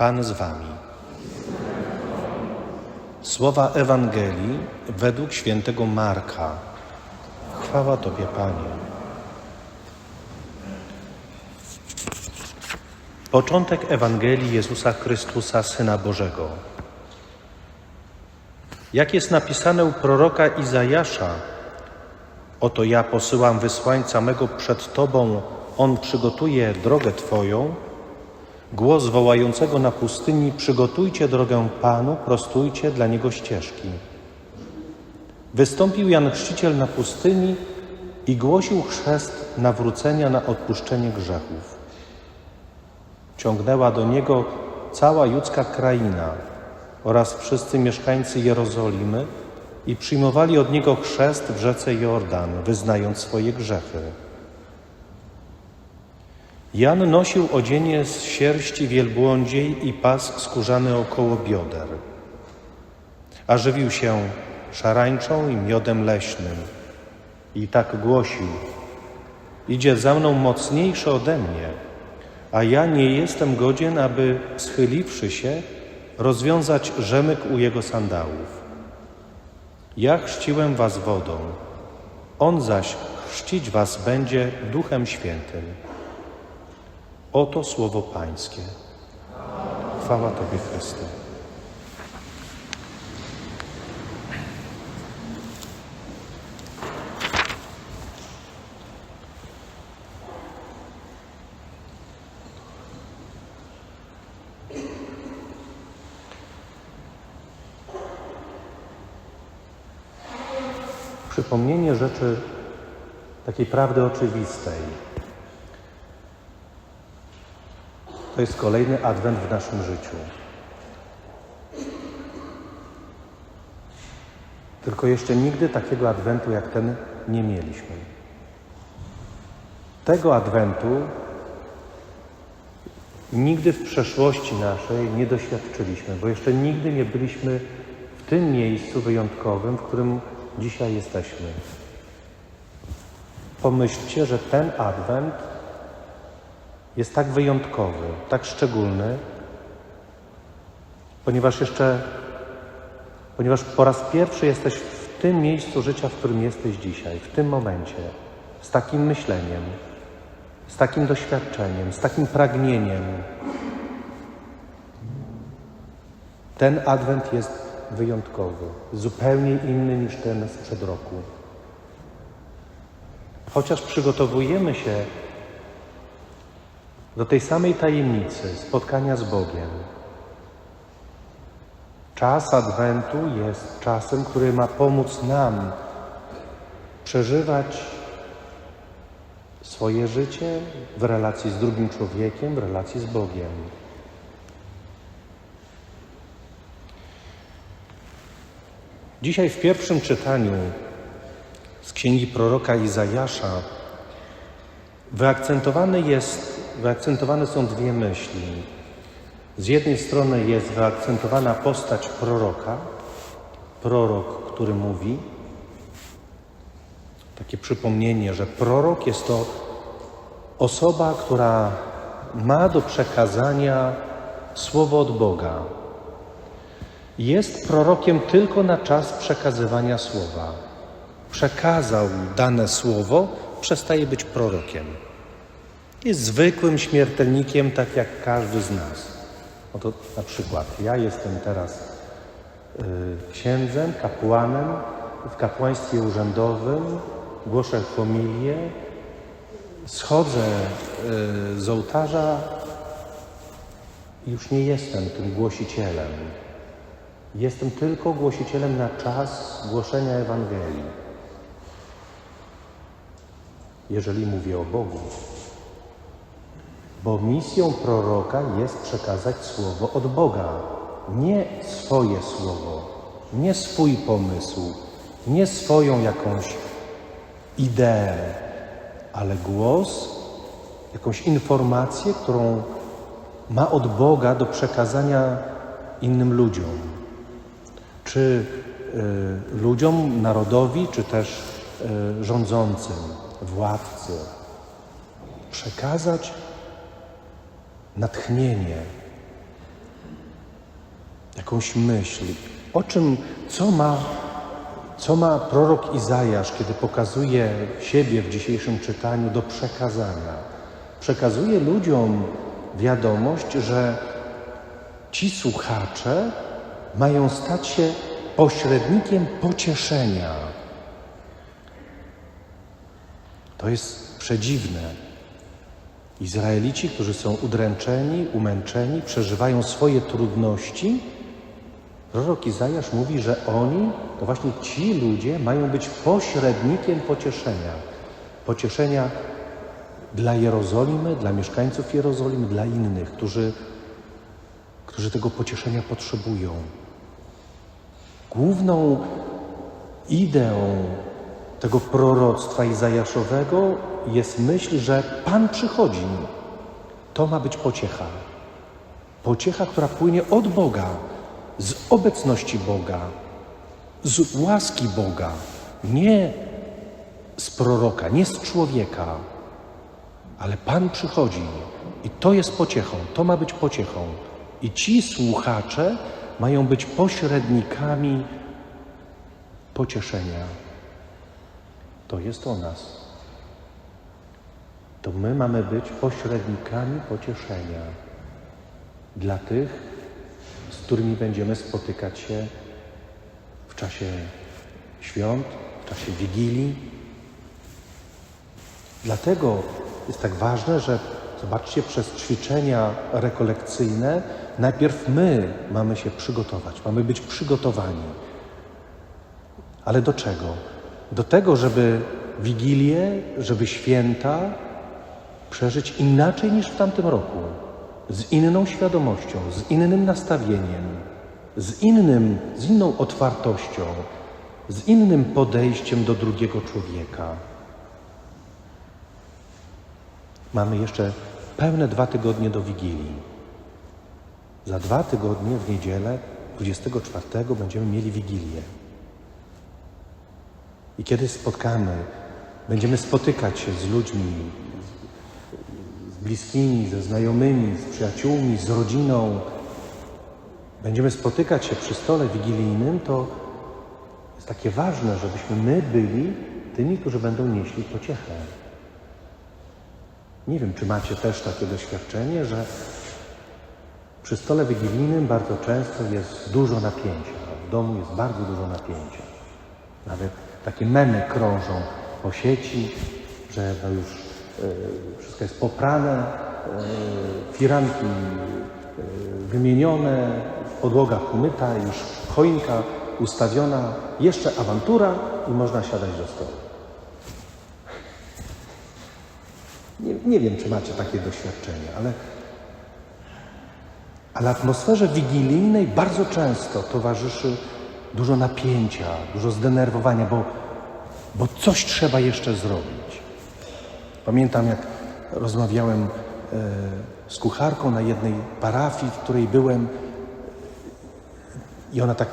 Pan z wami. Słowa Ewangelii według świętego Marka. Chwała Tobie, Panie. Początek Ewangelii Jezusa Chrystusa, Syna Bożego. Jak jest napisane u proroka Izajasza, oto ja posyłam wysłańca mego przed Tobą, on przygotuje drogę Twoją, głos wołającego na pustyni, przygotujcie drogę Panu, prostujcie dla Niego ścieżki. Wystąpił Jan Chrzciciel na pustyni i głosił chrzest nawrócenia na odpuszczenie grzechów. Ciągnęła do Niego cała judzka kraina oraz wszyscy mieszkańcy Jerozolimy i przyjmowali od Niego chrzest w rzece Jordan, wyznając swoje grzechy. Jan nosił odzienie z sierści wielbłądziej i pas skórzany około bioder, a żywił się szarańczą i miodem leśnym. I tak głosił, idzie za mną mocniejszy ode mnie, a ja nie jestem godzien, aby schyliwszy się, rozwiązać rzemyk u jego sandałów. Ja chrzciłem was wodą, on zaś chrzcić was będzie Duchem Świętym. Oto słowo Pańskie. Chwała Tobie, Chryste. Przypomnienie rzeczy takiej prawdy oczywistej. To jest kolejny adwent w naszym życiu. Tylko jeszcze nigdy takiego adwentu jak ten nie mieliśmy. Tego adwentu nigdy w przeszłości naszej nie doświadczyliśmy, bo jeszcze nigdy nie byliśmy w tym miejscu wyjątkowym, w którym dzisiaj jesteśmy. Pomyślcie, że ten adwent jest tak wyjątkowy, tak szczególny, ponieważ jeszcze, ponieważ po raz pierwszy jesteś w tym miejscu życia, w którym jesteś dzisiaj, w tym momencie, z takim myśleniem, z takim doświadczeniem, z takim pragnieniem. Ten adwent jest wyjątkowy, zupełnie inny niż ten sprzed roku. Chociaż przygotowujemy się do tej samej tajemnicy spotkania z Bogiem. Czas Adwentu jest czasem, który ma pomóc nam przeżywać swoje życie w relacji z drugim człowiekiem, w relacji z Bogiem. Dzisiaj w pierwszym czytaniu z księgi proroka Izajasza wyakcentowane, jest, wyakcentowane są dwie myśli. Z jednej strony jest wyakcentowana postać proroka, prorok, który mówi, takie przypomnienie, że prorok jest to osoba, która ma do przekazania słowo od Boga. Jest prorokiem tylko na czas przekazywania słowa. Przekazał dane słowo, przestaje być prorokiem. Jest zwykłym śmiertelnikiem, tak jak każdy z nas. Oto na przykład ja jestem teraz y, księdzem, kapłanem w kapłaństwie urzędowym, głoszę homilię, schodzę y, z ołtarza i już nie jestem tym głosicielem. Jestem tylko głosicielem na czas głoszenia Ewangelii jeżeli mówię o Bogu. Bo misją proroka jest przekazać słowo od Boga, nie swoje słowo, nie swój pomysł, nie swoją jakąś ideę, ale głos, jakąś informację, którą ma od Boga do przekazania innym ludziom. Czy y, ludziom, narodowi, czy też y, rządzącym władcy, przekazać natchnienie, jakąś myśl. O czym, co ma, co ma prorok Izajasz, kiedy pokazuje siebie w dzisiejszym czytaniu do przekazania? Przekazuje ludziom wiadomość, że ci słuchacze mają stać się pośrednikiem pocieszenia. To jest przedziwne. Izraelici, którzy są udręczeni, umęczeni, przeżywają swoje trudności. Prorok Izajasz mówi, że oni, to właśnie ci ludzie, mają być pośrednikiem pocieszenia. Pocieszenia dla Jerozolimy, dla mieszkańców Jerozolimy, dla innych, którzy, którzy tego pocieszenia potrzebują. Główną ideą tego proroctwa Izajaszowego jest myśl, że Pan przychodzi. To ma być pociecha. Pociecha, która płynie od Boga, z obecności Boga, z łaski Boga, nie z proroka, nie z człowieka, ale Pan przychodzi i to jest pociechą, to ma być pociechą. I ci słuchacze mają być pośrednikami pocieszenia. To jest o nas. To my mamy być pośrednikami pocieszenia dla tych, z którymi będziemy spotykać się w czasie świąt, w czasie wigilii. Dlatego jest tak ważne, że zobaczcie, przez ćwiczenia rekolekcyjne najpierw my mamy się przygotować, mamy być przygotowani. Ale do czego? Do tego, żeby Wigilię, żeby święta przeżyć inaczej niż w tamtym roku, z inną świadomością, z innym nastawieniem, z innym, z inną otwartością, z innym podejściem do drugiego człowieka. Mamy jeszcze pełne dwa tygodnie do Wigilii. Za dwa tygodnie w niedzielę, 24, będziemy mieli Wigilię. I kiedy spotkamy, będziemy spotykać się z ludźmi, bliskimi, ze znajomymi, z przyjaciółmi, z rodziną, będziemy spotykać się przy stole wigilijnym, to jest takie ważne, żebyśmy my byli tymi, którzy będą nieśli pociechę. Nie wiem, czy macie też takie doświadczenie, że przy stole wigilijnym bardzo często jest dużo napięcia. W domu jest bardzo dużo napięcia. Nawet takie memy krążą po sieci, że no już wszystko jest poprane, e, firanki e, wymienione, podłoga umyta, już choinka ustawiona, jeszcze awantura i można siadać do stołu. Nie, nie wiem, czy macie takie doświadczenie, ale, ale atmosferze wigilijnej bardzo często towarzyszy dużo napięcia, dużo zdenerwowania, bo, bo coś trzeba jeszcze zrobić. Pamiętam, jak rozmawiałem e, z kucharką na jednej parafii, w której byłem, i ona tak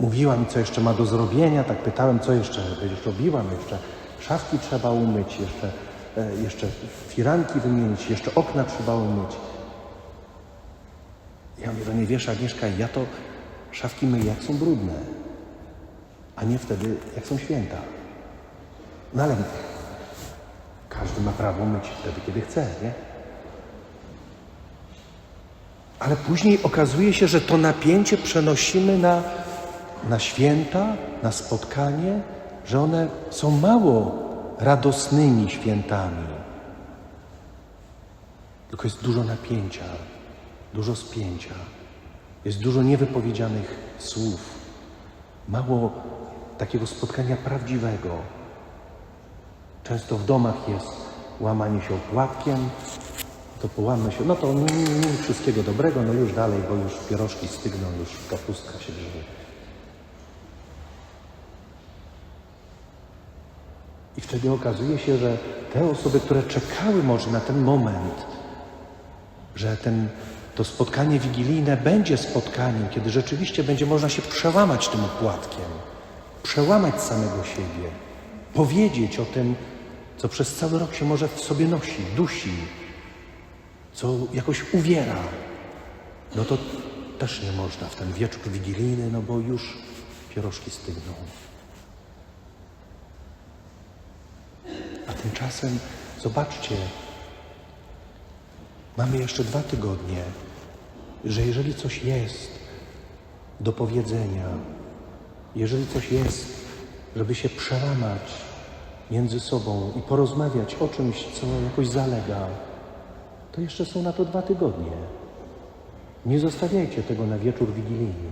mówiła mi, co jeszcze ma do zrobienia. Tak pytałem, co jeszcze będziesz robiła. No jeszcze szafki trzeba umyć, jeszcze, e, jeszcze firanki wymienić, jeszcze okna trzeba umyć. Ja mówię, że nie wiesz, Agnieszka, ja to szafki myję, jak są brudne, a nie wtedy, jak są święta. No ale każdy ma prawo myć wtedy, kiedy chce, nie? Ale później okazuje się, że to napięcie przenosimy na, na święta, na spotkanie, że one są mało radosnymi świętami. Tylko jest dużo napięcia, dużo spięcia, jest dużo niewypowiedzianych słów, mało takiego spotkania prawdziwego. Często w domach jest łamanie się opłatkiem, to połamy się, no to wszystkiego dobrego, no już dalej, bo już pierożki stygną, już kapustka się grzeje. I wtedy okazuje się, że te osoby, które czekały może na ten moment, że ten, to spotkanie wigilijne będzie spotkaniem, kiedy rzeczywiście będzie można się przełamać tym opłatkiem, przełamać samego siebie, powiedzieć o tym, co przez cały rok się może w sobie nosi, dusi, co jakoś uwiera, no to też nie można w ten wieczór wigilijny, no bo już pierożki stygną. A tymczasem zobaczcie, mamy jeszcze dwa tygodnie, że jeżeli coś jest do powiedzenia, jeżeli coś jest, żeby się przełamać między sobą i porozmawiać o czymś, co jakoś zalega, to jeszcze są na to dwa tygodnie. Nie zostawiajcie tego na wieczór wigilijny.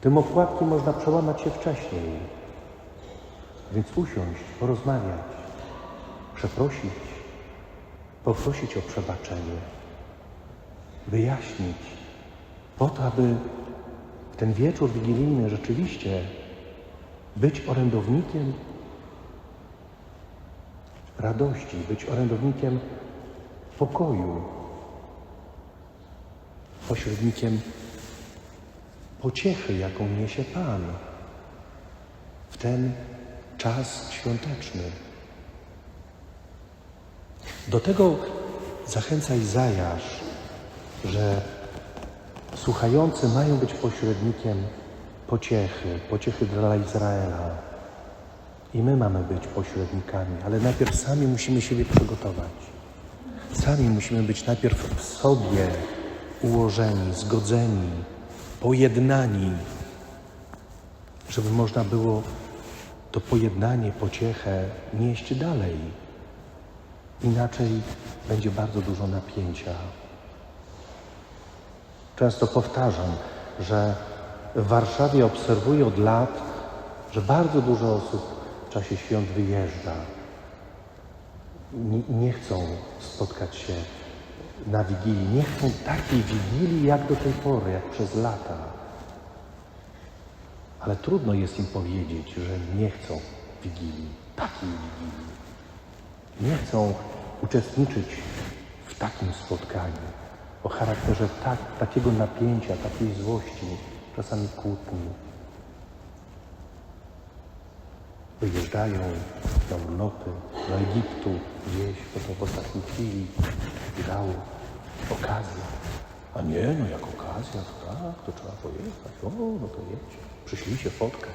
Tym opłatki można przełamać się wcześniej. Więc usiąść, porozmawiać, przeprosić, poprosić o przebaczenie, wyjaśnić, po to, aby w ten wieczór wigilijny rzeczywiście być orędownikiem radości, być orędownikiem pokoju, pośrednikiem pociechy, jaką niesie Pan w ten czas świąteczny. Do tego zachęca Izajasz, że słuchający mają być pośrednikiem pociechy, pociechy dla Izraela. I my mamy być pośrednikami, ale najpierw sami musimy siebie przygotować. Sami musimy być najpierw w sobie ułożeni, zgodzeni, pojednani, żeby można było to pojednanie, pociechę nieść dalej. Inaczej będzie bardzo dużo napięcia. Często powtarzam, że w Warszawie obserwuję od lat, że bardzo dużo osób w czasie świąt wyjeżdża. Nie, nie chcą spotkać się na Wigilii, nie chcą takiej Wigilii jak do tej pory, jak przez lata. Ale trudno jest im powiedzieć, że nie chcą Wigilii, takiej Wigilii. Nie chcą uczestniczyć w takim spotkaniu o charakterze tak, takiego napięcia, takiej złości, czasami kłótni. Wyjeżdżają na urlopy, do Egiptu, gdzieś, potem w ostatniej chwili wydało okazję. A nie, no jak okazja, to tak, to trzeba pojechać. O, no to jedźcie. Przyszli się fotkać.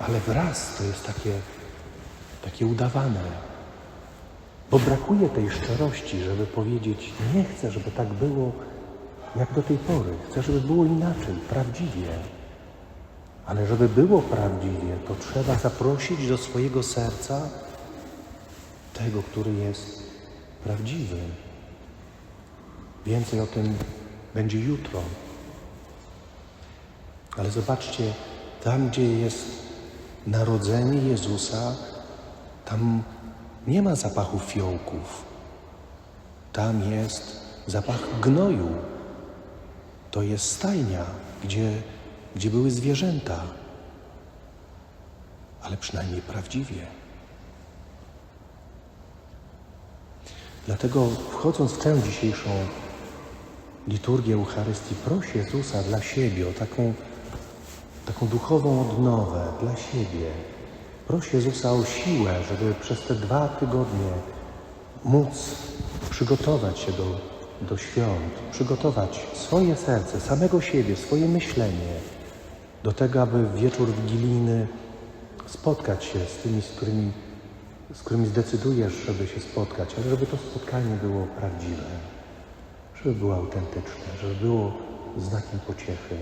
Ale wraz to jest takie, takie udawane. Bo brakuje tej szczerości, żeby powiedzieć, nie chcę, żeby tak było jak do tej pory. Chcę, żeby było inaczej, prawdziwie. Ale żeby było prawdziwie, to trzeba zaprosić do swojego serca tego, który jest prawdziwy. Więcej o tym będzie jutro. Ale zobaczcie, tam gdzie jest narodzenie Jezusa, tam nie ma zapachu fiołków. Tam jest zapach gnoju. To jest stajnia, gdzie, gdzie były zwierzęta, ale przynajmniej prawdziwie. Dlatego wchodząc w tę dzisiejszą liturgię Eucharystii, proś Jezusa dla siebie o taką, taką duchową odnowę dla siebie. Proś Jezusa o siłę, żeby przez te dwa tygodnie móc przygotować się do, do świąt, przygotować swoje serce, samego siebie, swoje myślenie do tego, aby w wieczór wigilijny spotkać się z tymi, z którymi, z którymi zdecydujesz, żeby się spotkać, ale żeby to spotkanie było prawdziwe, żeby było autentyczne, żeby było znakiem pociechy,